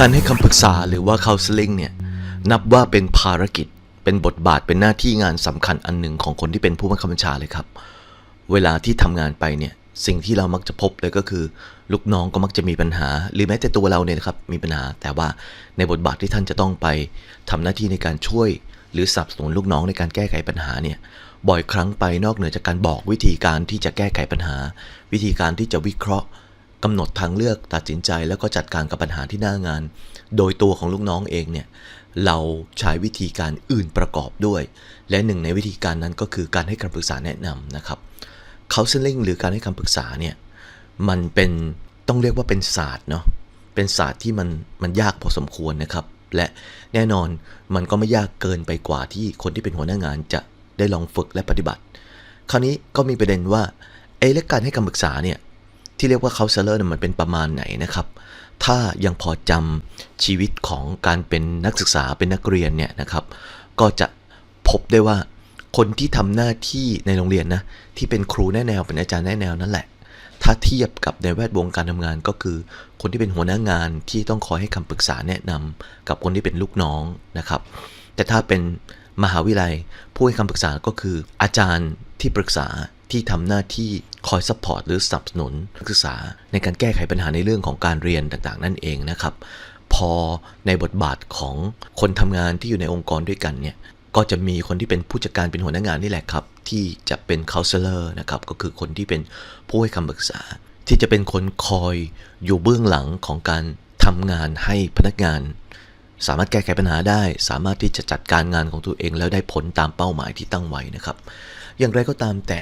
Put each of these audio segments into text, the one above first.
การให้คำปรึกษาหรือว่า counseling เนี่ยนับว่าเป็นภารกิจ เป็นบทบาทเป็นหน้าที่งานสำคัญอันหนึ่งของคนที่เป็นผู้บังคับบัญชาเลยครับ เวลาที่ทำงานไปเนี่ยสิ่งที่เรามักจะพบเลยก็คือ ลูกน้องก็มักจะมีปัญหา หรือแม้แต่ตัวเราเนี่ยครับมีปัญหา แต่ว่าในบทบาทที่ท่านจะต้องไปทำหน้าที่ในการช่วย หรือสนับสนุนลูกน้องในการแก้ไขปัญหาเนี่ยบ่อยครั้งไปนอกเหนือจากการบอกวิธีการที่จะแก้ไขปัญหา วิธีการที่จะวิเคราะห์ กำหนดทางเลือกตัดสินใจแล้วก็จัดการกับปัญหาที่หน้างาน โดยตัวของลูกน้องเองเนี่ยเราใช้วิธีการอื่นประกอบด้วย และหนึ่งในวิธีการนั้นก็คือการให้คำปรึกษาแนะนำนะครับ counseling หรือการให้คำปรึกษาเนี่ยมันเป็นต้องเรียกว่าเป็นศาสตร์เนาะเป็นศาสตร์ที่มันมันยากพอสมควรนะครับ และแน่นอนมันก็ไม่ยากเกินไปกว่าที่คนที่เป็นหัวหน้างานจะได้ลองฝึกและปฏิบัติ คราวนี้ก็มีประเด็นว่าเอะและการให้คำปรึกษาเนี่ย ที่เรียกว่า counselor เนี่ยมันเป็นประมาณไหนนะครับ ถ้ายังพอจำชีวิตของการเป็นนักศึกษาเป็นนักเรียนเนี่ยนะครับ ก็จะพบได้ว่าคนที่ทำหน้าที่ในโรงเรียนนะที่เป็นครูแนแนวเป็นอาจารย์แนแนวนั่นแหละ ถ้าเทียบกับในแวดวงการทำงานก็คือ คนที่เป็นหัวหน้างานที่ต้องคอยให้คำปรึกษาแนะนำกับคนที่เป็นลูกน้องนะครับ แต่ถ้าเป็นมหาวิทยาลัยผู้ให้คำปรึกษาก็คืออาจารย์ที่ปรึกษา ที่ทำหน้าที่คอยซัพพอร์ตหรือสนับสนุนนักศึกษา ในการแก้ไขปัญหาในเรื่องของการเรียนต่างๆ นั่นเองนะครับ พอในบทบาทของคนทำงานที่อยู่ในองค์กรด้วยกันเนี่ยก็จะมีคนที่เป็นผู้จัดการเป็นหัวหน้างานนี่แหละครับ ที่จะเป็น counselor นะครับก็คือคนที่เป็นผู้ให้คำปรึกษา ที่จะเป็นคนคอยอยู่เบื้องหลังของการทำงานให้พนักงาน สามารถแก้ไขปัญหาได้ สามารถที่จะจัดการงานของตัวเองแล้วได้ผลตามเป้าหมายที่ตั้งไว้นะครับ อย่างไรก็ตามแต่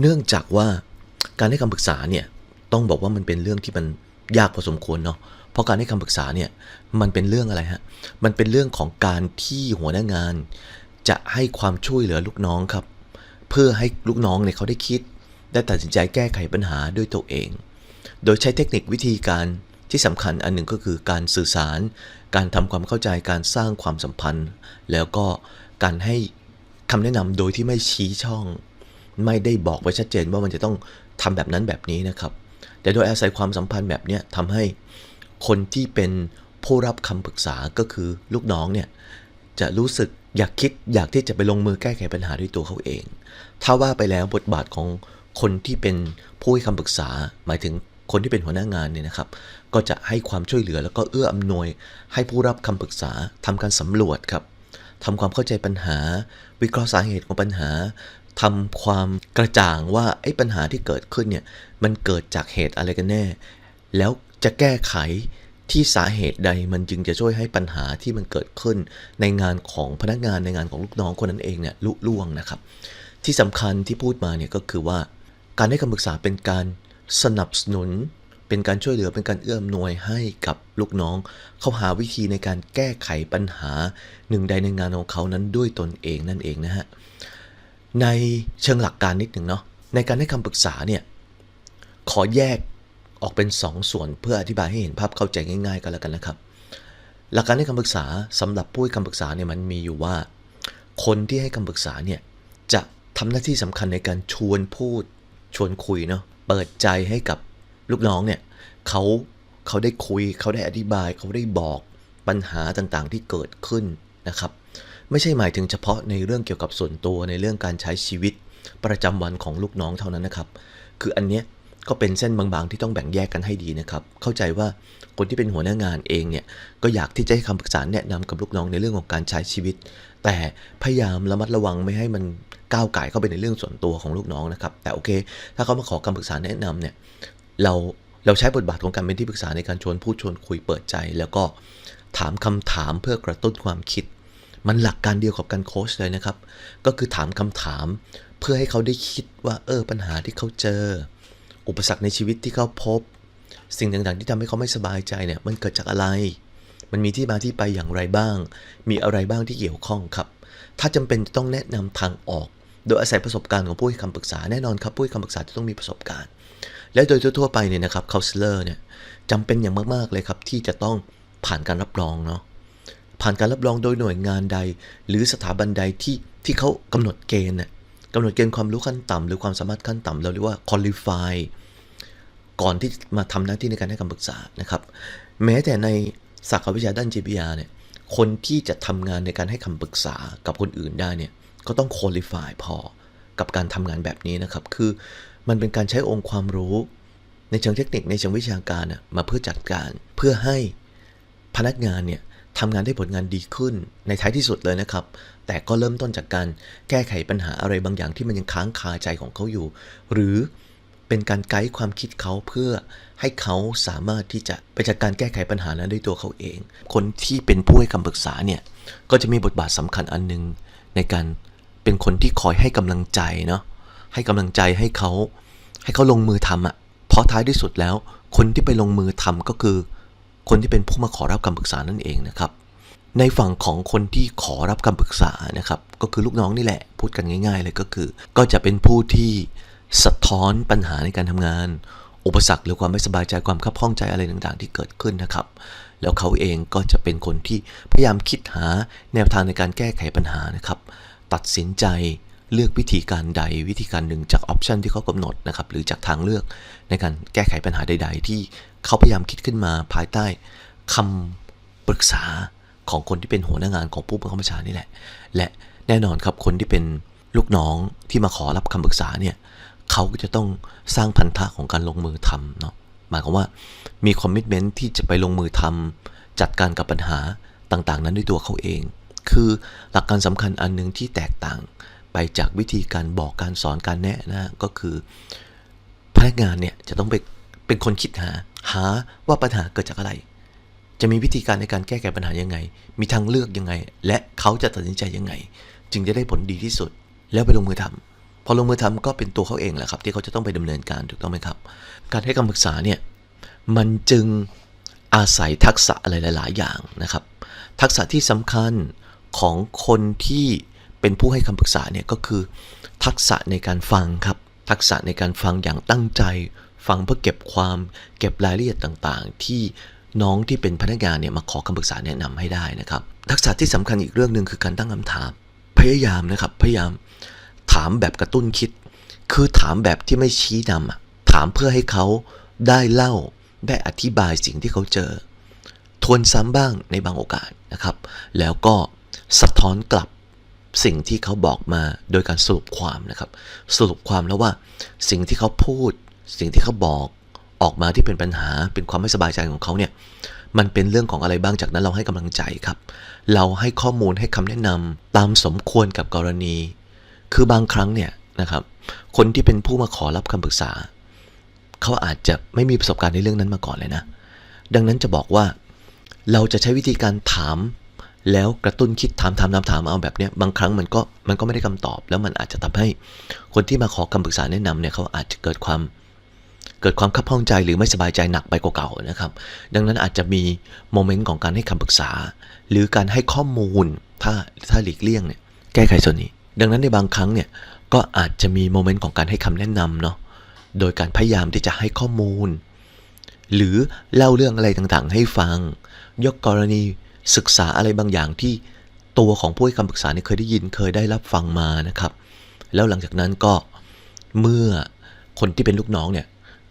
เนื่องจากว่าการให้คำปรึกษาเนี่ยต้องบอกว่ามันเป็นเรื่องที่มันยากพอสมควรเนาะเพราะการให้คำปรึกษาเนี่ยมันเป็นเรื่องอะไรฮะมันเป็นเรื่องของการที่หัวหน้างาน จะให้ความช่วยเหลือลูกน้องครับ เพื่อให้ลูกน้องเนี่ยเขาได้คิด ได้ตัดสินใจแก้ไขปัญหาด้วยตัวเอง โดยใช้เทคนิควิธีการที่สำคัญอันหนึ่งก็คือการสื่อสาร การทำความเข้าใจการสร้างความสัมพันธ์ แล้วก็การให้คำแนะนำโดยที่ไม่ชี้ช่อง ไม่ได้บอกไว้ชัดเจนว่ามันจะต้องทำแบบนั้นแบบนี้นะครับ แต่โดยอาศัยความสัมพันธ์แบบนี้ทำให้คนที่เป็นผู้รับคำปรึกษาก็คือลูกน้องเนี่ยจะรู้สึกอยากคิดอยากที่จะไปลงมือแก้ไขปัญหาด้วยตัวเขาเอง ถ้าว่าไปแล้วบทบาทของคนที่เป็นผู้ให้คำปรึกษา หมายถึงคนที่เป็นหัวหน้างานเนี่ยนะครับ ก็จะให้ความช่วยเหลือแล้วก็เอื้ออำนวย ให้ผู้รับคำปรึกษาทำการสำรวจครับทำความเข้าใจปัญหา วิเคราะห์สาเหตุของปัญหา ทำความกระจ่างว่าไอ้ปัญหาที่เกิดขึ้นเนี่ยมันเกิดจากเหตุอะไรกันแน่ แล้วจะแก้ไขที่สาเหตุใดมันจึงจะช่วยให้ปัญหาที่มันเกิดขึ้น ในงานของพนักงานในงานของลูกน้องคนนั้นเองเนี่ยลุล่วงนะครับ ที่สำคัญที่พูดมาเนี่ยก็คือว่าการให้คำปรึกษาเป็นการสนับสนุน เป็นการช่วยเหลือเป็นการเอื้อมหน่วยให้กับลูกน้อง เขาหาวิธีในการแก้ไขปัญหาหนึ่งใดในงานของเขานั้นด้วยตนเองนั่นเองนะฮะ ในเชิงหลักการนิดหนึ่งเนาะในการให้คำปรึกษาเนี่ยขอแยกออกเป็น2ส่วนเพื่ออธิบายให้เห็นภาพเข้าใจง่ายๆกันแล้วกันนะครับ หลักการให้คำปรึกษาสำหรับผู้ให้คำปรึกษาเนี่ยมันมีอยู่ว่า คนที่ให้คำปรึกษาเนี่ยจะทำหน้าที่สำคัญในการชวนพูดชวนคุยเนาะเปิดใจให้กับลูกน้องเนี่ยเขาเขาได้คุยเขาได้อธิบาย เขาได้บอกปัญหาต่างๆที่เกิดขึ้นนะครับ ไม่ใช่หมายถึงเฉพาะในเรื่องเกี่ยวกับส่วนตัวในเรื่องการใช้ชีวิตประจำวันของลูกน้องเท่านั้นนะครับ คืออันเนี้ยก็เป็นเส้นบางๆ ที่ต้องแบ่งแยกกันให้ดีนะครับ เข้าใจว่าคนที่เป็นหัวหน้างานเองเนี่ย ก็อยากที่จะให้คำปรึกษาแนะนำกับลูกน้องในเรื่องของการใช้ชีวิต แต่พยายามระมัดระวังไม่ให้มันก้าวไก่เข้าไปในเรื่องส่วนตัวของลูกน้องนะครับ แต่โอเค ถ้าเขามาขอคำปรึกษาแนะนำเนี่ย เราเราใช้บทบาทของการเป็นที่ปรึกษาในการชวนพูดชวนคุยเปิดใจ แล้วก็ถามคำถามเพื่อกระตุ้นความคิด มันหลักการเดียวกับการโค้ชเลยนะครับ ก็คือถามคำถามเพื่อให้เขาได้คิดว่าเออปัญหาที่เขาเจอ อุปสรรคในชีวิตที่เขาพบ สิ่งต่างๆ ที่ทำให้เขาไม่สบายใจเนี่ยมันเกิดจากอะไร มันมีที่มาที่ไปอย่างไรบ้าง มีอะไรบ้างที่เกี่ยวข้องครับ ถ้าจำเป็นจะต้องแนะนำทางออก โดยอาศัยประสบการณ์ของผู้ให้คำปรึกษาแน่นอนครับผู้ให้คำปรึกษาจะต้องมีประสบการณ์ และโดยทั่วๆไปเนี่ยนะครับ counselor เนี่ยจำเป็นอย่างมากๆเลยครับที่จะต้องผ่านการรับรองเนาะ ผ่านการรับรองโดยหน่วยงานใด หรือสถาบันใดที่ที่เขากำหนดเกณฑ์น่ะกำหนดเกณฑ์ความรู้ขั้นต่ำหรือความสามารถขั้นต่ำเราเรียกว่า qualify ก่อนที่มาทำหน้าที่ในการให้คำปรึกษานะครับ แม้แต่ในสาขาวิชาด้านจิตวิทยาเนี่ยคนที่จะทำงานในการให้คำปรึกษากับคนอื่นได้เนี่ยก็ต้องคุริฟายพอกับการทำงานแบบนี้นะครับ คือมันเป็นการใช้องค์ความรู้ ในเชิงเทคนิคในเชิงวิชาการมาเพื่อจัดการ เพื่อให้พนักงานเนี่ย ทำงานได้ผลงานดีขึ้นในท้ายที่สุดเลยนะครับ แต่ก็เริ่มต้นจากการแก้ไขปัญหาอะไรบางอย่างที่มันยังค้างคาใจของเขาอยู่ หรือเป็นการไกด์ความคิดเขาเพื่อให้เขาสามารถที่จะไปจัดการแก้ไขปัญหานั้นด้วยตัวเขาเอง คนที่เป็นผู้ให้คำปรึกษาเนี่ยก็จะมีบทบาทสำคัญอันหนึง ในการเป็นคนที่คอยให้กำลังใจเนาะให้กำลังใจให้เขาให้เขาลงมือทำอะ่ะเพราะท้ายที่สุดแล้ว คนที่ไปลงมือทำก็คือ คนที่เป็นผู้มาขอรับคำปรึกษานั่นเองนะครับ ในฝั่งของคนที่ขอรับคำปรึกษานะครับ ก็คือลูกน้องนี่แหละ พูดกันง่ายๆเลยก็คือ ก็จะเป็นผู้ที่สะท้อนปัญหาในการทำงาน อุปสรรคหรือความไม่สบายใจความขับข้องใจอะไรต่างๆ ที่เกิดขึ้นนะครับ แล้วเขาเองก็จะเป็นคนที่พยายามคิดหาแนวทางในการแก้ไขปัญหานะครับ ตัดสินใจ เลือกวิธีการใดวิธีการหนึ่งจากออปชันที่เขากำหนดนะครับหรือจากทางเลือกในการแก้ไขปัญหาใด ๆ ที่เขาพยายามคิดขึ้นมาภายใต้คำปรึกษาของคนที่เป็นหัวหน้างานของผู้บังคับบัญชานี่แหละ และแน่นอนครับคนที่เป็นลูกน้องที่มาขอรับคำปรึกษาเนี่ยเขาก็จะต้องสร้างพันธะของการลงมือทำเนาะหมายความว่ามีคอมมิชเมนต์ที่จะไปลงมือทำจัดการกับปัญหาต่างๆ นั้นด้วยตัวเขาเอง คือหลักการสำคัญอันหนึงที่แตกต่าง ไปจากวิธีการบอกการสอนการแนะนะก็คือพนักงานเนี่ยจะต้องไปเป็นคนคิดหา หาว่าปัญหาเกิดจากอะไร จะมีวิธีการในการแก้ไขปัญหายังไง มีทางเลือกยังไง และเขาจะตัดสินใจยังไง จึงจะได้ผลดีที่สุด แล้วไปลงมือทำพอลงมือทำก็เป็นตัวเขาเองแหละครับ ที่เขาจะต้องไปดำเนินการถูกต้องไหมครับ การให้คำปรึกษาเนี่ยมันจึงอาศัยทักษะอะไรหลาย ๆ อย่างนะครับ ทักษะที่สำคัญของคนที่ เป็นผู้ให้คำปรึกษาเนี่ยก็คือทักษะในการฟังครับ ทักษะในการฟังอย่างตั้งใจ ฟังเพื่อเก็บความเก็บรายละเอียดต่างๆ ที่น้องที่เป็นพนักงานเนี่ยมาขอคำปรึกษาแนะนำให้ได้นะครับ ทักษะที่สำคัญอีกเรื่องหนึ่งคือการตั้งคำถาม พยายามนะครับพยายามถามแบบกระตุ้นคิด คือถามแบบที่ไม่ชี้นำอะถามเพื่อให้เขาได้เล่าได้อธิบายสิ่งที่เขาเจอ ทวนซ้ำบ้างในบางโอกาสนะครับ แล้วก็สะท้อนกลับ สิ่งที่เขาบอกมาโดยการสรุปความนะครับ สรุปความแล้วว่าสิ่งที่เขาพูด สิ่งที่เขาบอกออกมาที่เป็นปัญหาเป็นความไม่สบายใจของเขาเนี่ยมันเป็นเรื่องของอะไรบ้างจากนั้นเราให้กำลังใจครับ เราให้ข้อมูลให้คำแนะนำตามสมควรกับกรณี คือบางครั้งเนี่ยนะครับ คนที่เป็นผู้มาขอรับคำปรึกษา เขาอาจจะไม่มีประสบการณ์ในเรื่องนั้นมาก่อนเลยนะ ดังนั้นจะบอกว่าเราจะใช้วิธีการถาม แล้วกระตุ้นคิดถามถามถามถามเอาแบบเนี้ยบางครั้งมันก็มันก็ไม่ได้คำตอบ แล้วมันอาจจะทำให้คนที่มาขอคำปรึกษาแนะนำเนี่ยเขาอาจจะเกิดความเกิดความขับข้องใจหรือไม่สบายใจหนักไปกว่าเก่านะครับ ดังนั้นอาจจะมีโมเมนต์ของการให้คำปรึกษา หรือการให้ข้อมูลถ้าถ้าหลีกเลี่ยงเนี่ยแก้ไขส่วนนี้ ดังนั้นในบางครั้งเนี่ยก็อาจจะมีโมเมนต์ของการให้คำแนะนำเนาะโดยการพยายามที่จะให้ข้อมูล หรือเล่าเรื่องอะไรต่างๆ ให้ฟัง ยกกรณี ศึกษาอะไรบางอย่างที่ตัวของผู้ให้คำปรึกษาเนี่ยเคยได้ยินเคยได้รับฟังมานะครับ แล้วหลังจากนั้นก็เมื่อคนที่เป็นลูกน้องเนี่ย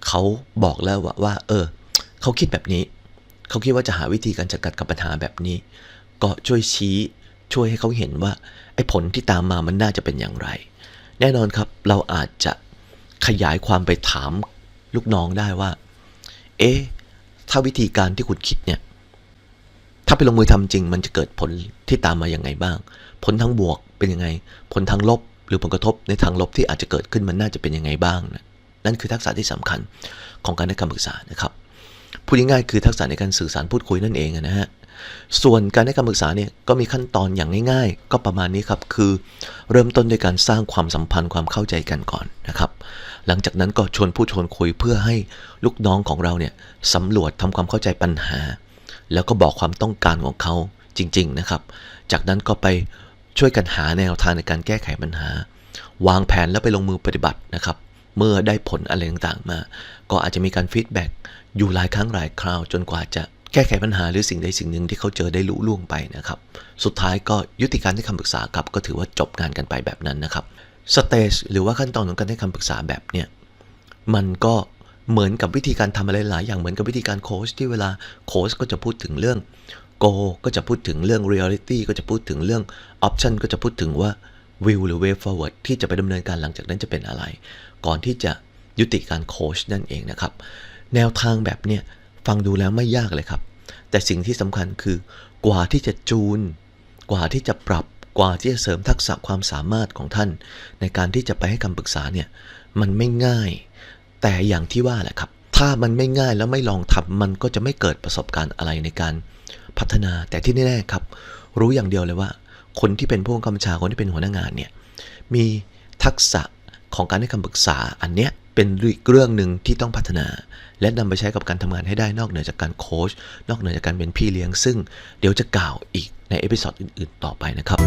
เขาบอกแล้วว่าว่า เออเขาคิดแบบนี้ เขาคิดว่าจะหาวิธีการจัดการกับปัญหาแบบนี้ ก็ช่วยชี้ช่วยให้เขาเห็นว่าไอ้ผลที่ตามมามันน่าจะเป็นอย่างไร แน่นอนครับเราอาจจะขยายความไปถามลูกน้องได้ว่า เอ๊ะถ้าวิธีการที่คุณคิดเนี่ย ถ้าไปลงมือทำจริง มันจะเกิดผลที่ตามมาอย่างไงบ้าง ผลทางบวกเป็นยังไง ผลทางลบ หรือผลกระทบในทางลบที่อาจจะเกิดขึ้นมันน่าจะเป็นยังไงบ้างนะนั่นคือทักษะที่สำคัญของการให้คำปรึกษานะครับพูดง่ายๆคือทักษะในการสื่อสารพูดคุยนั่นเองนะฮะส่วนการให้คำปรึกษาเนี่ยก็มีขั้นตอนอย่างง่าย ๆ ก็ประมาณนี้ครับคือ เริ่มต้นด้วยการสร้างความสัมพันธ์ความเข้าใจกันก่อนนะครับ หลังจากนั้นก็ชวนผู้ชวนคุยเพื่อให้ลูกน้องของเราเนี่ยสำรวจทำความเข้าใจปัญหา แล้วก็บอกความต้องการของเขาจริง ๆนะครับ จากนั้นก็ไปช่วยกันหาแนวทางในการแก้ไขปัญหา วางแผนแล้วไปลงมือปฏิบัตินะครับ เมื่อได้ผลอะไรต่างๆมา ก็อาจจะมีการฟีดแบ็กอยู่หลายครั้งหลายคราวจนกว่าจะแก้ไขปัญหาหรือสิ่งใดสิ่งหนึ่งที่เขาเจอได้ลุล่วงไปนะครับ สุดท้ายก็ยุติการให้คำปรึกษาครับก็ถือว่าจบงานกันไปแบบนั้นนะครับสเตจหรือว่าขั้นตอนของการให้คำปรึกษาแบบเนี้ยมันก็ เหมือนกับวิธีการทำอะไรหลายอย่างเหมือนกับวิธีการโค้ชที่เวลาโค้ชก็จะพูดถึงเรื่อง go ก็จะพูดถึงเรื่อง reality ก็จะพูดถึงเรื่อง option ก็จะพูดถึงว่า will หรือ way forward ที่จะไปดำเนินการหลังจากนั้นจะเป็นอะไร ก่อนที่จะยุติการโค้ชนั่นเองนะครับ แนวทางแบบเนี้ยฟังดูแล้วไม่ยากเลยครับ แต่สิ่งที่สำคัญคือกว่าที่จะจูน กว่าที่จะปรับกว่าที่จะเสริมทักษะความสามารถของท่าน ในการที่จะไปให้คำปรึกษาเนี่ยมันไม่ง่าย แต่อย่างที่ว่าแหละครับ ถ้ามันไม่ง่ายแล้วไม่ลองทำมันก็จะไม่เกิดประสบการณ์อะไรในการพัฒนา แต่ที่แน่ๆครับ รู้อย่างเดียวเลยว่า คนที่เป็นผู้บังคับบัญชาคนที่เป็นหัวหน้างานเนี่ยมีทักษะของการให้คำปรึกษาอันเนี้ยเป็นเรื่องหนึ่งที่ต้องพัฒนา และนำไปใช้กับการทำงานให้ได้นอกเหนือจากการโค้ชนอกเหนือจากการเป็นพี่เลี้ยง ซึ่งเดี๋ยวจะกล่าวอีกในเอพิ o d ดอื่นๆ ต่อไปนะครับ